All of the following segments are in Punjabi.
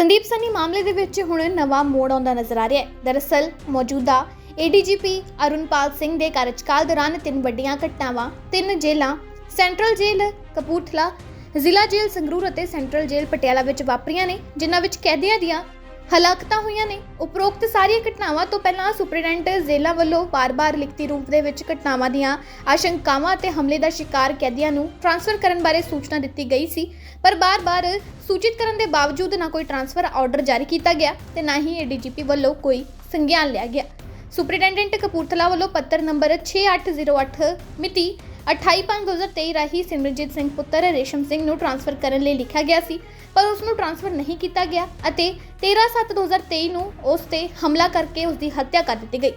ਸੰਦੀਪ ਸਨੀ ਮਾਮਲੇ ਦੇ ਵਿੱਚ ਹੁਣ ਨਵਾਂ ਮੋੜ ਆਉਂਦਾ ਨਜ਼ਰ ਆ ਰਿਹਾ ਹੈ। ਦਰਅਸਲ ਮੌਜੂਦਾ ਏਡੀਜੀਪੀ ਅਰੁਣਪਾਲ ਸਿੰਘ ਦੇ ਕਾਰਜਕਾਲ ਦੌਰਾਨ ਤਿੰਨ ਵੱਡੀਆਂ ਘਟਨਾਵਾਂ, ਤਿੰਨ ਜੇਲ੍ਹਾਂ, ਸੈਂਟਰਲ ਜੇਲ੍ਹ ਕਪੂਰਥਲਾ, ਜ਼ਿਲ੍ਹਾ ਜੇਲ੍ਹ ਸੰਗਰੂਰ ਅਤੇ ਸੈਂਟਰਲ ਜੇਲ੍ਹ ਪਟਿਆਲਾ ਵਿੱਚ ਵਾਪਰੀਆਂ ਨੇ, ਜਿਨ੍ਹਾਂ ਵਿੱਚ ਕੈਦੀਆਂ ਦੀਆਂ ਹਲਾਕਤਾਂ ਹੋਈਆਂ ਨੇ। ਉਪਰੋਕਤ ਸਾਰੀਆਂ ਘਟਨਾਵਾਂ ਤੋਂ ਪਹਿਲਾਂ ਸੁਪਰਡੈਂਟ ਜ਼ਿਲ੍ਹਾ ਵੱਲੋਂ ਬਾਰ-ਬਾਰ ਲਿਖਤੀ ਰੂਪ ਦੇ ਵਿੱਚ ਘਟਨਾਵਾਂ ਦੀਆਂ ਆਸ਼ੰਕਾਵਾਂ ਅਤੇ ਹਮਲੇ ਦਾ ਸ਼ਿਕਾਰ ਕੈਦੀਆਂ ਨੂੰ ਟ੍ਰਾਂਸਫਰ ਕਰਨ ਬਾਰੇ ਸੂਚਨਾ ਦਿੱਤੀ ਗਈ ਸੀ। ਪਰ ਬਾਰ-ਬਾਰ ਸੂਚਿਤ ਕਰਨ ਦੇ ਬਾਵਜੂਦ ਨਾ ਕੋਈ ਟ੍ਰਾਂਸਫਰ ਆਰਡਰ ਜਾਰੀ ਕੀਤਾ ਗਿਆ ਤੇ ਨਾ ਹੀ ਏਡੀਜੀਪੀ ਵੱਲੋਂ ਕੋਈ ਸੰਗਿਆਨ ਲਿਆ ਗਿਆ। ਸੁਪਰਡੈਂਟੈਂਟ ਕਪੂਰਥਲਾ ਵੱਲੋਂ ਪੱਤਰ ਨੰਬਰ 6808 ਮਿਤੀ 28/5/2023 ਰਾਹੀਂ ਸਿਮਰਜੀਤ ਸਿੰਘ ਪੁੱਤਰ ਰੇਸ਼ਮ ਸਿੰਘ ਨੂੰ ਟ੍ਰਾਂਸਫਰ ਕਰਨ ਲਈ ਲਿਖਿਆ ਗਿਆ ਸੀ, ਪਰ ਉਸ ਨੂੰ ਟ੍ਰਾਂਸਫਰ ਨਹੀਂ ਕੀਤਾ ਗਿਆ ਅਤੇ 13/7/2023 ਨੂੰ ਉਸ ਤੇ ਹਮਲਾ ਕਰਕੇ ਉਸ ਦੀ ਹੱਤਿਆ ਕਰ ਦਿੱਤੀ ਗਈ।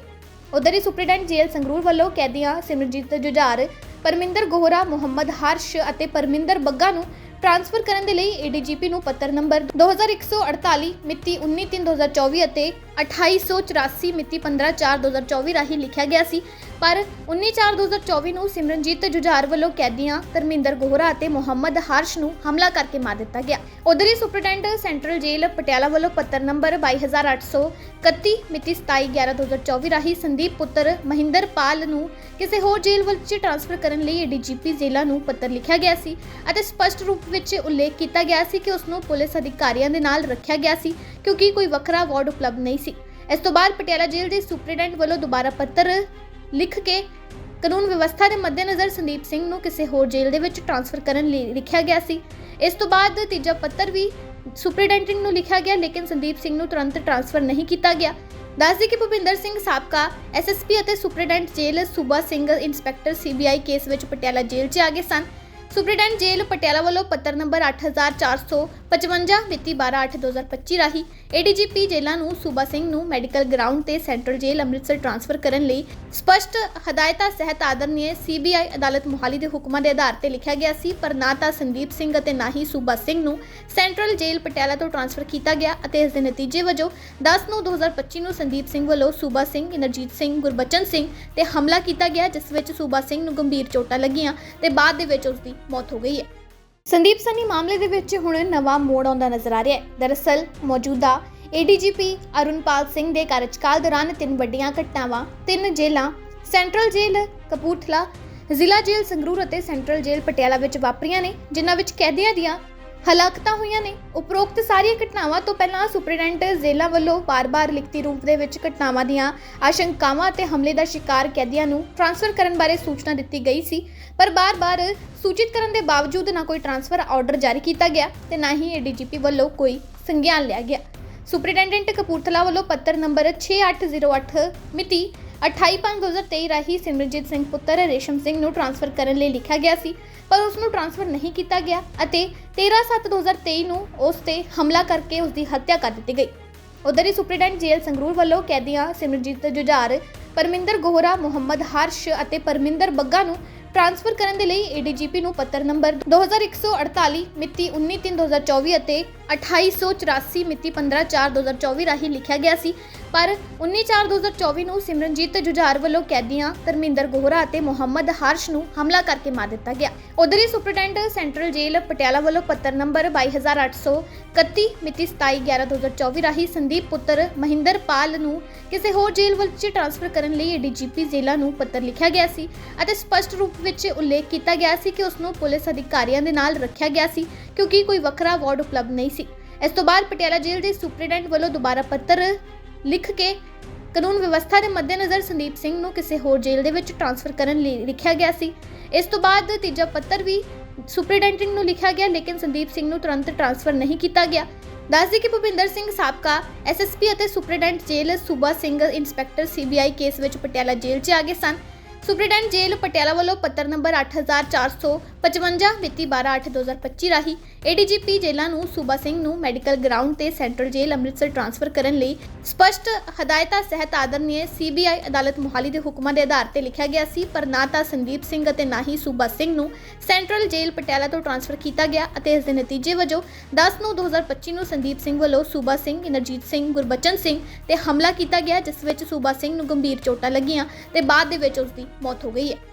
ਉਧਰ ਹੀ ਸੁਪਰਡੈਂਟ ਜੇਲ੍ਹ ਸੰਗਰੂਰ ਵੱਲੋਂ ਕੈਦੀਆਂ ਸਿਮਰਜੀਤ ਜੁਝਾਰ, ਪਰਮਿੰਦਰ ਗੋਹਰਾ, ਮੁਹੰਮਦ ਹਰਸ਼ ਅਤੇ ਪਰਮਿੰਦਰ ਬੱਗਾ ਨੂੰ ਟ੍ਰਾਂਸਫਰ ਕਰਨ ਦੇ ਲਈ ਏਡੀਜੀਪੀ ਨੂੰ ਪੱਤਰ ਨੰਬਰ 2148 ਮਿਤੀ 19/3/2024 ਅਤੇ 2884 ਮਿਤੀ 15/4/2024 ਰਾਹੀਂ ਲਿਖਿਆ ਗਿਆ ਸੀ। ਪਰ 19/4/2024 ਨੂੰ ਸਿਮਰਨਜੀਤ ਜੁਝਾਰ ਵੱਲੋਂ ਕੈਦੀਆਂ ਧਰਮਿੰਦਰ ਗੋਹਰਾ ਅਤੇ ਮੁਹੰਮਦ ਹਰਸ਼ ਨੂੰ ਹਮਲਾ ਕਰਕੇ ਮਾਰ ਦਿੱਤਾ ਗਿਆ। ਉਧਰ ਹੀ ਸੁਪਰਡੈਂਟ ਸੈਂਟਰਲ ਜੇਲ੍ਹ ਪਟਿਆਲਾ ਵੱਲੋਂ ਪੱਤਰ ਨੰਬਰ 22831 ਮਿਤੀ 27/11/2024 ਰਾਹੀਂ ਸੰਦੀਪ ਪੁੱਤਰ ਮਹਿੰਦਰ ਪਾਲ ਨੂੰ ਕਿਸੇ ਹੋਰ ਜੇਲ੍ਹ ਵਿੱਚ ਟ੍ਰਾਂਸਫਰ ਕਰਨ ਲਈ ਏਡੀਜੀਪੀ ਜ਼ਿਲ੍ਹਾ ਨੂੰ ਪੱਤਰ ਲਿਖਿਆ ਗਿਆ ਸੀ ਅਤੇ ਸਪਸ਼ਟ ਰੂਪ ਵਿੱਚ ਉਲੇਖ ਕੀਤਾ ਗਿਆ ਸੀ ਕਿ ਉਸ ਨੂੰ ਪੁਲਿਸ ਅਧਿਕਾਰੀਆਂ ਦੇ ਨਾਲ ਰੱਖਿਆ ਗਿਆ ਸੀ ਕਿਉਂਕਿ ਕੋਈ ਵੱਖਰਾ ਵਾਰਡ ਉਪਲਬਧ ਨਹੀਂ ਸੀ ਇਸ ਤੋਂ ਬਾਅਦ ਪਟਿਆਲਾ ਜੇਲ੍ਹ ਦੇ ਸੁਪਰਡੈਂਟ ਵੱਲੋਂ ਦੁਬਾਰਾ ਪੱਤਰ ਲਿਖ ਕੇ ਕਾਨੂੰਨ ਵਿਵਸਥਾ ਦੇ ਮੱਦੇਨਜ਼ਰ ਸੰਦੀਪ ਸਿੰਘ ਨੂੰ ਕਿਸੇ ਹੋਰ ਜੇਲ੍ਹ ਦੇ ਵਿੱਚ ਟ੍ਰਾਂਸਫਰ ਕਰਨ ਲਈ ਲਿਖਿਆ ਗਿਆ ਸੀ। ਇਸ ਤੋਂ ਬਾਅਦ ਤੀਜਾ ਪੱਤਰ ਵੀ ਸੁਪਰਡੈਂਟੈਂਟ ਨੂੰ ਲਿਖਿਆ ਗਿਆ, ਲੇਕਿਨ ਸੰਦੀਪ ਸਿੰਘ ਨੂੰ ਤੁਰੰਤ ਟ੍ਰਾਂਸਫਰ ਨਹੀਂ ਕੀਤਾ ਗਿਆ। ਦੱਸਦੀ ਕਿ ਭੁਪਿੰਦਰ ਸਿੰਘ ਸਾਬਕਾ ਐਸਐਸਪੀ ਅਤੇ ਸੁਪਰਡੈਂਟ ਜੇਲ੍ਹ ਸੂਬਾ ਸਿੰਘ ਇੰਸਪੈਕਟਰ ਸੀਬੀਆਈ ਕੇਸ ਵਿੱਚ ਪਟਿਆਲਾ ਜੇਲ੍ਹ 'ਚ ਆ ਗਏ ਸਨ। ਸੁਪਰਡੈਂਟ ਜੇਲ੍ਹ ਪਟਿਆਲਾ ਵੱਲੋਂ ਪੱਤਰ ਨੰਬਰ 8455 ਮਿਤੀ 12/8/2025 ਰਾਹੀਂ ਏਡੀਜੀਪੀ ਜੇਲ੍ਹਾਂ ਨੂੰ ਸੂਬਾ ਸਿੰਘ ਨੂੰ ਮੈਡੀਕਲ ਗਰਾਊਂਡ ਤੇ ਸੈਂਟਰਲ ਜੇਲ੍ਹ ਅੰਮ੍ਰਿਤਸਰ ਟ੍ਰਾਂਸਫਰ ਕਰਨ ਲਈ ਸਪਸ਼ਟ ਹਦਾਇਤਾਂ ਸਹਿਤ ਆਦਰਨੀय ਸੀਬੀਆਈ ਅਦਾਲਤ ਮੁਹਾਲੀ ਦੇ ਹੁਕਮਾਂ ਦੇ ਆਧਾਰ ਤੇ ਲਿਖਿਆ ਗਿਆ ਸੀ, ਪਰ ਨਾ ਤਾਂ ਸੰਦੀਪ ਸਿੰਘ ਅਤੇ ਨਾ ਹੀ ਸੂਬਾ ਸਿੰਘ ਨੂੰ ਸੈਂਟਰਲ ਜੇਲ੍ਹ ਪਟਿਆਲਾ ਤੋਂ ਟ੍ਰਾਂਸਫਰ ਕੀਤਾ ਗਿਆ ਅਤੇ ਇਸ ਦੇ ਨਤੀਜੇ ਵਜੋਂ 10 ਨੂੰ 2025 ਨੂੰ ਸੰਦੀਪ ਸਿੰਘ ਵੱਲੋਂ ਸੂਬਾ ਸਿੰਘ ਇਨਰਜੀਤ ਸਿੰਘ, ਗੁਰਬਚਨ ਸਿੰਘ ਤੇ ਹਮਲਾ ਕੀਤਾ ਗਿਆ, ਜਿਸ ਵਿੱਚ ਸੂਬਾ ਸਿੰਘ ਨੂੰ ਗੰਭੀਰ ਚੋਟਾਂ ਲੱਗੀਆਂ ਤੇ ਬਾਅਦ ਦੇ ਵਿੱਚ ਉਸ ਦੀ ਮੌਤ ਹੋ ਗਈ ਹੈ। ਸੰਦੀਪ ਸਨੀ ਮਾਮਲੇ ਦੇ ਵਿੱਚ ਹੁਣ ਨਵਾਂ ਮੋੜ ਆਉਂਦਾ ਨਜ਼ਰ ਆ ਰਿਹਾ ਹੈ। ਦਰਅਸਲ, ਮੌਜੂਦਾ ਏਡੀਜੀਪੀ ਅਰੁਣਪਾਲ ਸਿੰਘ ਦੇ ਕਾਰਜਕਾਲ ਦੌਰਾਨ ਤਿੰਨ ਵੱਡੀਆਂ ਘਟਨਾਵਾਂ, ਤਿੰਨ ਜੇਲ੍ਹਾਂ, ਸੈਂਟਰਲ ਜੇਲ੍ਹ ਕਪੂਰਥਲਾ, ਜ਼ਿਲ੍ਹਾ ਜੇਲ੍ਹ ਸੰਗਰੂਰ ਅਤੇ ਸੈਂਟਰਲ ਜੇਲ੍ਹ ਪਟਿਆਲਾ ਵਿੱਚ ਵਾਪਰੀਆਂ ਨੇ, ਜਿਨ੍ਹਾਂ ਵਿੱਚ ਕੈਦੀਆਂ ਦੀਆਂ ਹਲਾਕਤਾਂ ਹੋਈਆਂ ਨੇ। ਉਪਰੋਕਤ ਸਾਰੀਆਂ ਘਟਨਾਵਾਂ ਤੋਂ ਪਹਿਲਾਂ ਸੁਪਰਡੈਂਟ ਜ਼ਿਲ੍ਹਾ ਵੱਲੋਂ ਬਾਰ-ਬਾਰ ਲਿਖਤੀ ਰੂਪ ਦੇ ਵਿੱਚ ਘਟਨਾਵਾਂ ਦੀਆਂ ਆਸ਼ੰਕਾਵਾਂ ਅਤੇ ਹਮਲੇ ਦਾ ਸ਼ਿਕਾਰ ਕੈਦੀਆਂ ਨੂੰ ਟ੍ਰਾਂਸਫਰ ਕਰਨ ਬਾਰੇ ਸੂਚਨਾ ਦਿੱਤੀ ਗਈ ਸੀ। ਪਰ ਬਾਰ-ਬਾਰ ਸੂਚਿਤ ਕਰਨ ਦੇ ਬਾਵਜੂਦ ਨਾ ਕੋਈ ਟ੍ਰਾਂਸਫਰ ਆਰਡਰ ਜਾਰੀ ਕੀਤਾ ਗਿਆ ਤੇ ਨਾ ਹੀ ਏਡੀਜੀਪੀ ਵੱਲੋਂ ਕੋਈ ਸੰਗਿਆਨ ਲਿਆ ਗਿਆ। ਸੁਪਰਡੈਂਟੈਂਟ ਕਪੂਰਥਲਾ ਵੱਲੋਂ ਪੱਤਰ ਨੰਬਰ 6808 ਮਿਤੀ 28/5/2023 ਰਾਹੀਂ ਸਿਮਰਜੀਤ ਸਿੰਘ ਪੁੱਤਰ ਰੇਸ਼ਮ ਸਿੰਘ ਨੂੰ ਟ੍ਰਾਂਸਫਰ ਕਰਨ ਲਈ ਲਿਖਿਆ ਗਿਆ ਸੀ। ਪਰ ਉਸ ਨੂੰ ਟ੍ਰਾਂਸਫਰ ਨਹੀਂ ਕੀਤਾ ਗਿਆ ਅਤੇ 13/7/2023 ਨੂੰ ਉਸ ਤੇ ਹਮਲਾ ਕਰਕੇ ਉਸ ਦੀ ਹੱਤਿਆ ਕਰ ਦਿੱਤੀ ਗਈ। ਉਧਰ ਹੀ ਸੁਪਰਡੈਂਟ ਜੇਲ੍ਹ ਸੰਗਰੂਰ ਵੱਲੋਂ ਕੈਦੀਆਂ ਸਿਮਰਜੀਤ ਜੁਝਾਰ, ਪਰਮਿੰਦਰ ਗੋਹਰਾ, ਮੁਹੰਮਦ ਹਰਸ਼ ਅਤੇ ਪਰਮਿੰਦਰ ਬੱਗਾ ਨੂੰ ਟ੍ਰਾਂਸਫਰ ਕਰਨ ਦੇ ਲਈ ਏਡੀਜੀਪੀ ਨੂੰ ਪੱਤਰ ਨੰਬਰ 2148 ਮਿਤੀ 19/3/2024 ਅਤੇ 2884 ਮਿਤੀ 15/4/2024 ਰਾਹੀਂ ਲਿਖਿਆ ਗਿਆ ਸੀ। ਪਰ 19/4/2024 ਨੂੰ ਸਿਮਰਨਜੀਤ ਜੁਝਾਰ ਵੱਲੋਂ ਕੈਦੀਆਂ ਧਰਮਿੰਦਰ ਗੋਹਰਾ ਅਤੇ ਮੁਹੰਮਦ ਹਰਸ਼ ਨੂੰ ਹਮਲਾ ਕਰਕੇ ਮਾਰ ਦਿੱਤਾ ਗਿਆ। ਉਧਰ ਹੀ ਸੁਪਰਡੈਂਟ ਸੈਂਟਰਲ ਜੇਲ੍ਹ ਪਟਿਆਲਾ ਵੱਲੋਂ ਪੱਤਰ ਨੰਬਰ 22831 ਮਿਤੀ 27/11/2024 ਰਾਹੀਂ ਸੰਦੀਪ ਪੁੱਤਰ ਮਹਿੰਦਰ ਪਾਲ ਨੂੰ ਕਿਸੇ ਹੋਰ ਜੇਲ੍ਹ ਵਿੱਚ ਟ੍ਰਾਂਸਫਰ ਕਰਨ ਲਈ ਏਡੀਜੀਪੀ ਜ਼ਿਲ੍ਹਾ ਨੂੰ ਪੱਤਰ ਲਿਖਿਆ ਗਿਆ ਸੀ ਅਤੇ ਸਪਸ਼ਟ ਰੂਪ ਵਿੱਚ ਉਲੇਖ ਕੀਤਾ ਗਿਆ ਸੀ ਕਿ ਉਸ ਨੂੰ ਪੁਲਿਸ ਅਧਿਕਾਰੀਆਂ ਦੇ ਨਾਲ ਰੱਖਿਆ ਗਿਆ ਸੀ। ਕਿਉਂਕਿ ਕੋਈ ਵੱਖਰਾ ਵਾਰਡ ਉਪਲਬਧ ਨਹੀਂ ਸੀ। ਇਸ ਤੋਂ ਬਾਅਦ ਪਟਿਆਲਾ ਜੇਲ੍ਹ ਦੇ ਸੁਪਰਡੈਂਟ ਵੱਲੋਂ ਦੁਬਾਰਾ ਪੱਤਰ ਲਿਖ ਕੇ ਕਾਨੂੰਨ ਵਿਵਸਥਾ ਦੇ ਮੱਦੇਨਜ਼ਰ ਸੰਦੀਪ ਸਿੰਘ ਨੂੰ ਕਿਸੇ ਹੋਰ ਜੇਲ੍ਹ ਦੇ ਵਿੱਚ ਟ੍ਰਾਂਸਫਰ ਕਰਨ ਲਈ ਲਿਖਿਆ ਗਿਆ ਸੀ। ਇਸ ਤੋਂ ਬਾਅਦ ਤੀਜਾ ਪੱਤਰ ਵੀ ਸੁਪਰਡੈਂਟੈਂਟ ਨੂੰ ਲਿਖਿਆ ਗਿਆ, ਲੇਕਿਨ ਸੰਦੀਪ ਸਿੰਘ ਨੂੰ ਤੁਰੰਤ ਟ੍ਰਾਂਸਫਰ ਨਹੀਂ ਕੀਤਾ ਗਿਆ। ਦੱਸਦੀ ਕਿ ਭੁਪਿੰਦਰ ਸਿੰਘ ਸਾਬਕਾ ਐਸਐਸਪੀ ਅਤੇ ਸੁਪਰਡੈਂਟ ਜੇਲ੍ਹ ਸੂਬਾ ਸਿੰਘ ਇੰਸਪੈਕਟਰ ਸੀਬੀਆਈ ਕੇਸ ਵਿੱਚ ਪਟਿਆਲਾ ਜੇਲ੍ਹ 'ਚ ਆ ਗਏ ਸਨ। ਸੁਪਰਡੈਂਟ ਜੇਲ੍ਹ ਪਟਿਆਲਾ ਵੱਲੋਂ ਪੱਤਰ ਨੰਬਰ 8455 ਮਿਤੀ 12/8/2025 ਰਾਹੀਂ ਏਡੀਜੀਪੀ ਜੇਲ੍ਹਾਂ ਨੂੰ ਸੂਬਾ ਸਿੰਘ ਨੂੰ ਮੈਡੀਕਲ ਗਰਾਊਂਡ ਤੇ ਸੈਂਟਰਲ ਜੇਲ੍ਹ ਅੰਮ੍ਰਿਤਸਰ ਟ੍ਰਾਂਸਫਰ ਕਰਨ ਲਈ ਸਪਸ਼ਟ ਹਦਾਇਤਾਂ ਸਹਿਤ ਆਦਰਨੀय ਸੀਬੀਆਈ ਅਦਾਲਤ ਮੁਹਾਲੀ ਦੇ ਹੁਕਮਾਂ ਦੇ ਆਧਾਰ ਤੇ ਲਿਖਿਆ ਗਿਆ ਸੀ, ਪਰ ਨਾ ਤਾਂ ਸੰਦੀਪ ਸਿੰਘ ਅਤੇ ਨਾ ਹੀ ਸੂਬਾ ਸਿੰਘ ਨੂੰ ਸੈਂਟਰਲ ਜੇਲ੍ਹ ਪਟਿਆਲਾ ਤੋਂ ਟ੍ਰਾਂਸਫਰ ਕੀਤਾ ਗਿਆ ਅਤੇ ਇਸ ਦੇ ਨਤੀਜੇ ਵਜੋਂ 10 ਨੂੰ 2025 ਨੂੰ ਸੰਦੀਪ ਸਿੰਘ ਵੱਲੋਂ ਸੂਬਾ ਸਿੰਘ ਇਨਰਜੀਤ ਸਿੰਘ, ਗੁਰਬਚਨ ਸਿੰਘ ਤੇ ਹਮਲਾ ਕੀਤਾ ਗਿਆ, ਜਿਸ ਵਿੱਚ ਸੂਬਾ ਸਿੰਘ ਨੂੰ ਗੰਭੀਰ ਚੋਟਾਂ ਲੱਗੀਆਂ ਤੇ ਬਾਅਦ ਦੇ ਵਿੱਚ ਉਸ ਦੀ ਮੌਤ ਹੋ ਗਈ ਹੈ।